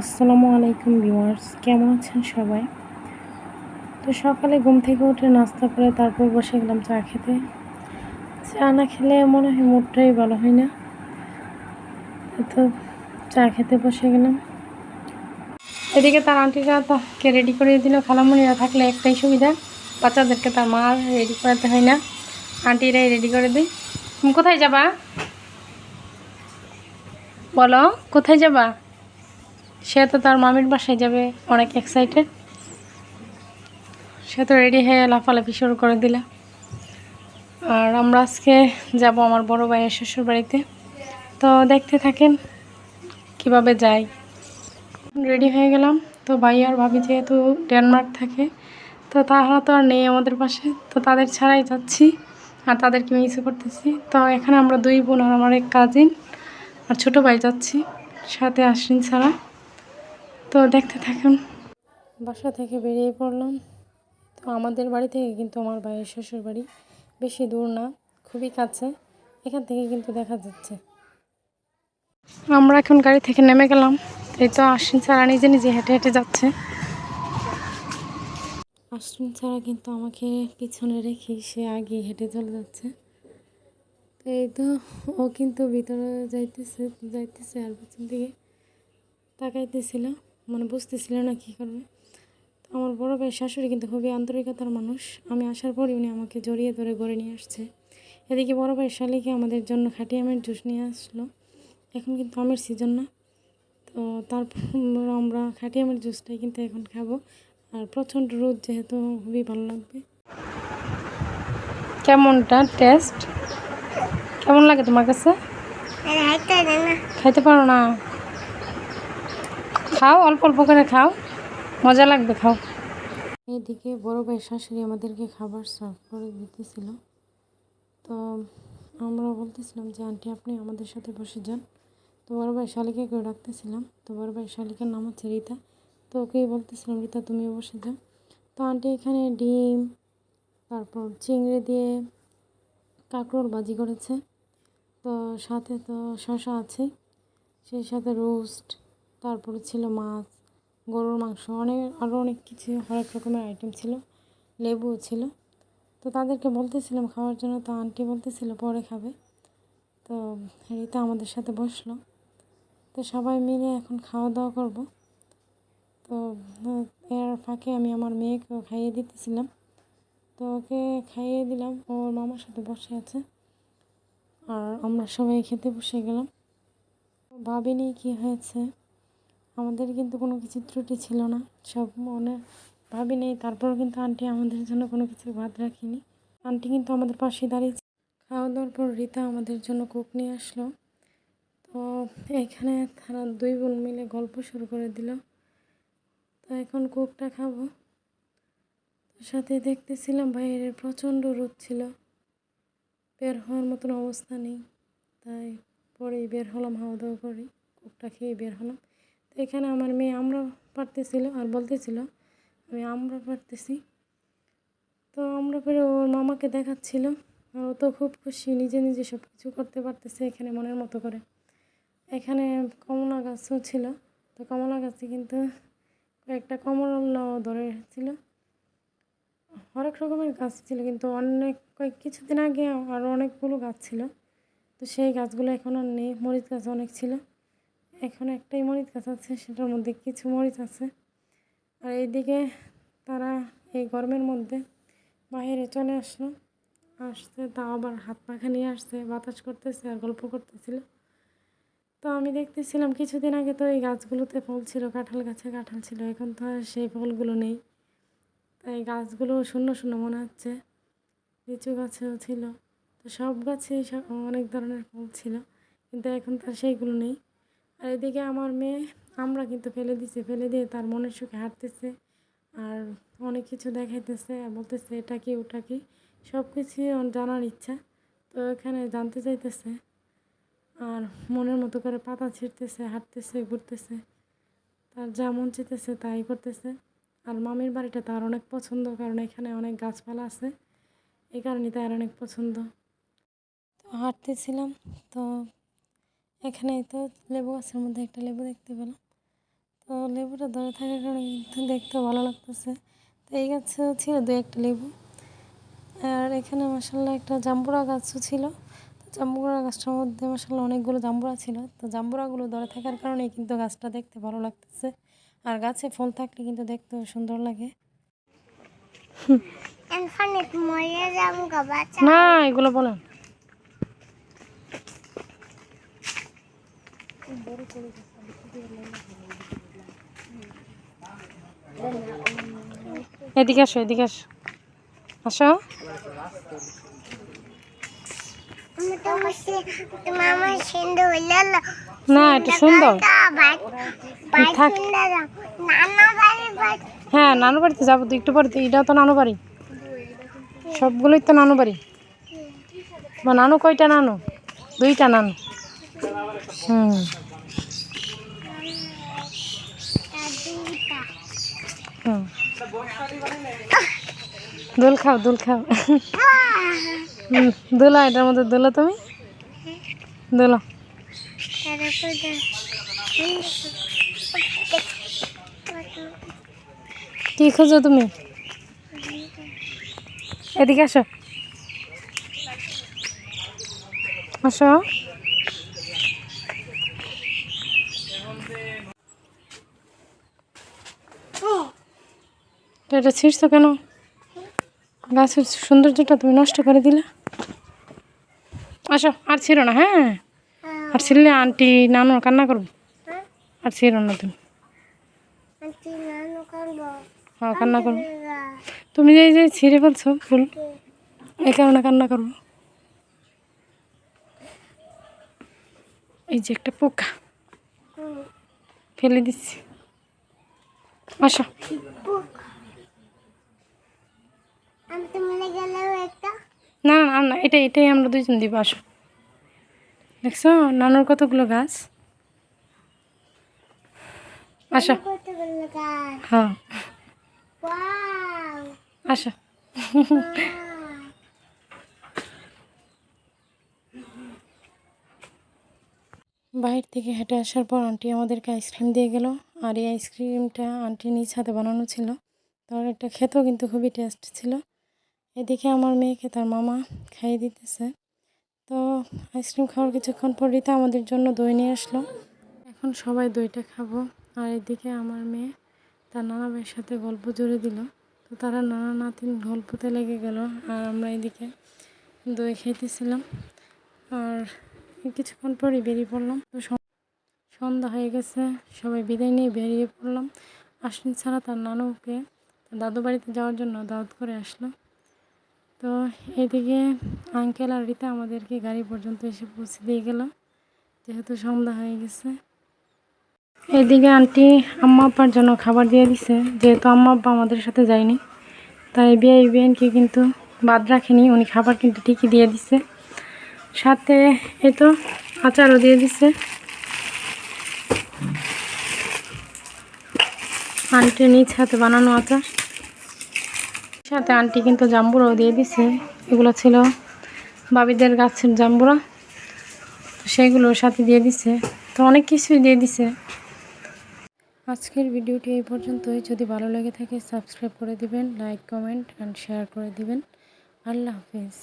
আসসালামু আলাইকুম ভিউয়ার্স, কেমন আছেন সবাই? তো সকালে ঘুম থেকে উঠে নাস্তা করে তারপর বসে গেলাম চা খেতে। চা না খেলে মনে হয় মুডটাই ভালো হয় না। তো চা খেতে বসে গেলাম। এদিকে তার আন্টিরা তাকে রেডি করে দিল, খালামুনিরা থাকলে একটাই সুবিধা, বাচ্চাদেরকে তার মা রেডি করাতে হয় না। আন্টিরাই রেডি করে দিই তুমি কোথায় যাবা? বলো, কোথায় যাবা? সে তো তার মামির বাসায় যাবে, অনেক এক্সাইটেড সে তো রেডি হয়ে লাফালাফি শুরু করে দিল। আর আমরা আজকে যাব আমার বড় ভাইয়ের শ্বশুর বাড়িতে তো দেখতে থাকেন কীভাবে যাই রেডি হয়ে গেলাম। তো ভাই আর ভাবি যেহেতু ডেনমার্ক থাকে, তো তারা তো আর নেই আমাদের পাশে। তো তাদের ছাড়াই যাচ্ছি আর তাদেরকে মিস করতেছি। তো এখানে আমরা দুই বোন আর আমার এক কাজিন আর ছোটো ভাই যাচ্ছি, সাথে আশ্বিন ছাড়া। তো দেখতে থাকুন। বাসা থেকে বেরিয়ে পড়লাম। তো আমাদের বাড়ি থেকে কিন্তু আমার ভাইয়ের শ্বশুর বাড়ি। বেশি দূর না খুবই কাছে। এখান থেকে কিন্তু দেখা যাচ্ছে। আমরা এখন গাড়ি থেকে নেমে গেলাম। এই তো আশ্বিন ছাড়া নিজে নিজে হেঁটে হেঁটে যাচ্ছে। আশ্বিন ছাড়া কিন্তু আমাকে পিছনে রেখে সে আগে হেঁটে চলে যাচ্ছে। তো এই তো ও কিন্তু ভিতরে যাইতেছে যাইতেছে আর পিছন দিকে তাকাইতেছিল। মানে বুঝতেছিল না কী করবে। তো আমার বড় ভাই শাশুড়ি কিন্তু খুবই আন্তরিকতার মানুষ। আমি আসার পরই উনি আমাকে জড়িয়ে ধরে গড়ে নিয়ে আসছে। এদিকে বড় ভাই শালিকে আমাদের জন্য খাটি আমের জুস নিয়ে আসলো। এখন কিন্তু আমের সিজন না। তো তারপর আমরা খাটি আমের জুসটাই কিন্তু এখন খাব। আর প্রচণ্ড রোদ যেহেতু খুবই ভালো লাগবে। কেমনটা টেস্ট কেমন লাগে তোমার কাছে? খাইতে পারো না? খাও, অল্প অল্প করে খাও। মজা লাগবে খাও। এদিকে বড় ভাই শাশুড়ি আমাদেরকে খাবার সার্ভ করে দিতেছিল। তো আমরা বলতেছিলাম যে, আন্টি, আপনি আমাদের সাথে বসে যান। তো বড় ভাই শালিকে কেউ ডাকতেছিলাম। তো বড় ভাই শালিকের নাম হচ্ছে রীতা। তো ওকেই বলতেছিলাম, রীতা, তুমিও বসে যাও। তো আন্টি এখানে ডিম, তারপর চিংড়ি দিয়ে কাঁকরোল বাজি করেছে। তো সাথে তো শশা আছে, সেই সাথে রোস্ট তারপরে ছিল মাছ, গরুর মাংস, অনেক আরও অনেক কিছু, হরেক রকমের আইটেম ছিল, লেবুও ছিল। তো তাদেরকে বলতেছিলাম খাওয়ার জন্য, তো আন্টি বলতেছিল পরে খাবে। তো রিতা আমাদের সাথে বসল। তো সবাই মিলে এখন খাওয়া দাওয়া করব। তো এর ফাঁকে আমি আমার মেয়েকেও খাইয়ে দিতেছিলাম। তো ওকে খাইয়ে দিলাম ওর মামার সাথে বসে আছে। আর আমরা সবাই খেতে বসে গেলাম। ভাবিনি কি হয়েছে। আমাদের কিন্তু কোনো কিছু ত্রুটি ছিল না। সব মনে ভাবি নেই তারপর কিন্তু আন্টি আমাদের জন্য কোনো কিছু বাদ রাখিনি। আন্টি কিন্তু আমাদের পাশে দাঁড়িয়েছে খাওয়া দাওয়ার পর রীতা আমাদের জন্য কুক নিয়ে আসলো। তো এখানে তারা দুই বোন মিলে গল্প শুরু করে দিল। তো এখন কুকটা খাব। সাথে দেখতেছিলাম বাইরে প্রচণ্ড রোদ ছিল। বের হওয়ার মতন অবস্থা নেই। তাই পরেই বের হলাম হাওয়া দাওয়া করি কুকটা খেয়ে বের হলাম। এখানে আমার মেয়ে আমরা পারতেছিল আর বলতেছিল, আমি আমরা পারতেছি। তো আমরা পরে ওর মামাকে দেখাচ্ছিল, আর ও তো খুব খুশি, নিজে নিজে সব কিছু করতে পারতেছে এখানে মনের মতো করে। এখানে কমলা গাছও ছিল, তো কমলা গাছে কিন্তু কয়েকটা কমলা ধরে ছিল। হরেক রকমের গাছ ছিল, কিন্তু অনেক কয়েক কিছুদিন আগে আরও অনেকগুলো গাছ ছিল। তো সেই গাছগুলো এখন আর নেই, মরিচ গাছ অনেক ছিল। এখন একটাই মরিচ গাছ আছে, সেটার মধ্যে কিছু মরিচ আছে। আর এইদিকে তারা এই গরমের মধ্যে বাইরে চলে আসলো। আসতে তাও আবার হাত পাখা নিয়ে আসছে, বাতাস করতেছে আর গল্প করতেছিল। তো আমি দেখতেছিলাম কিছুদিন আগে তো এই গাছগুলোতে ফল ছিল, কাঁঠাল গাছে কাঁঠাল ছিল, এখন তো আর সেই ফলগুলো নেই। তাই গাছগুলো শূন্য শূন্য মনে হচ্ছে, লিচু গাছেও ছিল। তো সব গাছে অনেক ধরনের ফল ছিল, কিন্তু এখন তার সেইগুলো নেই। আর এদিকে আমার মেয়ে, আমরা কিন্তু ফেলে দিছি, ফেলে দিয়ে তার মনের সুখে হাঁটতেছে আর অনেক কিছু দেখাইতেছে বলতেছে, এটা কি, ওটা কি? সব কিছুই জানার ইচ্ছা। তো এখানে জানতে চাইতেছে আর মনের মতো করে পাতা ছিঁড়তেছে, হাঁটতেছে, ঘুরতেছে। তার যা মন চেতেছে তাই করতেছে। আর মামির বাড়িটা তার অনেক পছন্দ কারণ এখানে অনেক গাছপালা আছে। এই কারণে তার অনেক পছন্দ। তো হাঁটতেছিলাম, তো এখানে তো লেবু গাছের মধ্যে একটা লেবু দেখতে পেলাম। তো লেবুটা ধরে থাকার কারণে কিন্তু দেখতে ভালো লাগতেছে। তো এই গাছে ছিল দু একটা লেবু। আর এখানে মাসাল্লাহ একটা জাম্বুরা গাছও ছিল। তো জাম্বুরা গাছটার মধ্যে মাসাল্লাহ অনেকগুলো জাম্বুরা ছিল। তো জাম্বুরাগুলো ধরে থাকার কারণে কিন্তু গাছটা দেখতে ভালো লাগতেছে। আর গাছে ফল থাকলে কিন্তু দেখতে সুন্দর লাগে। না এগুলো বলেন। এদিকে আসো এদিকে আসো। আসো। না, এটা সুন্দর। হ্যাঁ নানু বাড়িতে যাব তো, একটু পরে এটাও তো নানু বাড়ি। সবগুলোই তো নানু বাড়ি। বা নানু কয়টা নানু? দুইটা নানু। হুম। দোল খাও দোল খাও। দোলা, এটার মধ্যে দোলা তুমি? দোলা। কি খোঁজো তুমি? এদিকে আসো। আসো তো এটা ছিঁড়ছো কেন? গাছের সৌন্দর্যটা তুমি নষ্ট করে দিলে। আসো আর ছিঁড়ো না হ্যাঁ? আর ছিঁড়লে আন্টি নানু কান্না করব। আর ছিঁড়ো না তুমি। হ্যাঁ কান্না করব। তুমি যে যে ছিঁড়ে ফেলছো ফুল এই কারণে কান্না করব। এই যে একটা পোকা। ফেলে দিচ্ছি। আসো আমি তো মনে গেলেও একটা না না না, না এটাই আমরা দুজন দিব আসো। দেখছ নানুর কতগুলো গাছ? আসো। হ্যাঁ। আসো। বাইরে থেকে হেঁটে আসার পর আন্টি আমাদেরকে আইসক্রিম দিয়ে গেল। আর এই আইসক্রিমটা আন্টি নিজ হাতে বানানো ছিল। তো আর এটা খেতেও কিন্তু খুবই টেস্ট ছিল। এদিকে আমার মেয়েকে তার মামা খাইয়ে দিতেছে। তো আইসক্রিম খাওয়ার কিছুক্ষণ পর রিতা আমাদের জন্য দই নিয়ে আসলো। এখন সবাই দইটা খাব। আর এদিকে আমার মেয়ে তার নানা ভাইয়ের সাথে গল্প জুড়ে দিল। তো তারা নানা নাতিন গল্পতে লেগে গেল আর আমরা এদিকে দই খাইতেছিলাম। আর কিছুক্ষণ পরই বেরিয়ে পড়লাম। তো সন্ধ্যা হয়ে গেছে। সবাই বিদায় নিয়ে বেরিয়ে পড়লাম। আশ্বিন ছাড়া তার নানুকে দাদু বাড়িতে যাওয়ার জন্য দাওয়াত করে আসলো। তো এদিকে আঙ্কেল আর রিতা আমাদেরকে গাড়ি পর্যন্ত এসে পৌঁছে দিয়ে গেল। যেহেতু সন্ধ্যা হয়ে গেছে। এদিকে আন্টি, আম্মা আব্বার জন্য খাবার দিয়ে দিছে। যেহেতু আম্মা আব্বা আমাদের সাথে যায়নি, তাই বিয়ে বিএনকে কিন্তু বাদ রাখেনি। উনি খাবার কিন্তু ঠিকই দিয়ে দিছে। সাথে এ তো আচারও দিয়ে দিছে। আন্টি নিজ হাতে বানানো আচার। সাথে আন্টি কিন্তু জাম্বুরাও দিয়ে দিছে। এগুলো ছিল বাবিদের গাছের জাম্বুরা। সেইগুলোর সাথে দিয়ে দিছে। তো অনেক কিছুই দিয়ে দিছে। আজকের ভিডিওটি এই পর্যন্তই। যদি ভালো লেগে থাকে, সাবস্ক্রাইব করে দিবেন, লাইক, কমেন্ট অ্যান্ড শেয়ার করে দিবেন। আল্লাহ হাফিজ।